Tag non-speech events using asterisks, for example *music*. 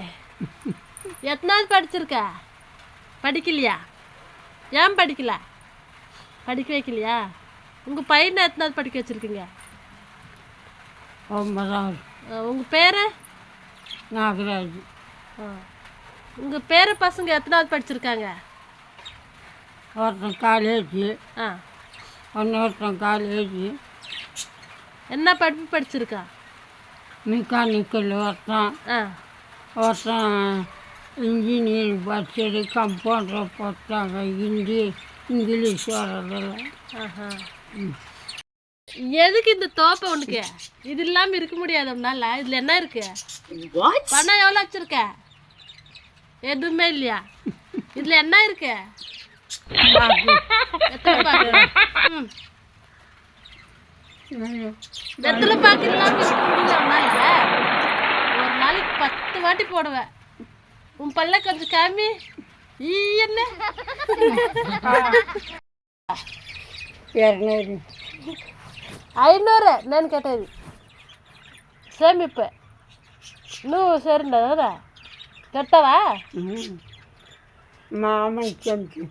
*laughs* எத்தனாவது படிச்சிருக்க? படிக்கலையா? ஏன் படிக்கல? படிக்க வைக்கலையா? உங்கள் பையனை எத்தனாவது படிக்க வச்சுருக்கீங்க? ஒன்பதாவது. உங்கள் பேர்? நாகராஜ். உங்கள் பேர பசங்க எத்தனாவது படிச்சிருக்காங்க? ஒருத்தன் காலேஜ் ஆ. இன்னொருத்தன் காலேஜ் என்ன படிப்பு படிச்சிருக்கா? மெக்கானிக்கல் ஒருத்தன். ஆ. ஒருத்தன் இன்ஜினியரிங் படிச்சது கம்பவுண்டர் போட்டாங்க ஹிந்தி இங்கிலீஷ் வரதில்ல ஆஹா எதுக்கு இந்த தோப்பை உனக்கு? இது இல்லாமல் இருக்க முடியாது உன்னால. இதில் என்ன இருக்கு? பணம் எவ்வளோ வச்சிருக்க? எதுவுமே இல்லையா? இதில் என்ன இருக்கு? எத்தனை பாக்கு? *laughs* ம். வெத்தலை பாக்கு இல்லாமல் இருக்க முடியல உன்னால ஒரு நாளைக்கு பத்து வாட்டி போடுவேன். உன் பல்ல கொஞ்சம் காமி. என்ன? இரநூறு. ஐநூறு நான் கேட்டது சேமிப்பு. நூறு சரிண்டா கெட்டவா? மாமன் சேமிச்சு